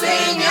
Красеня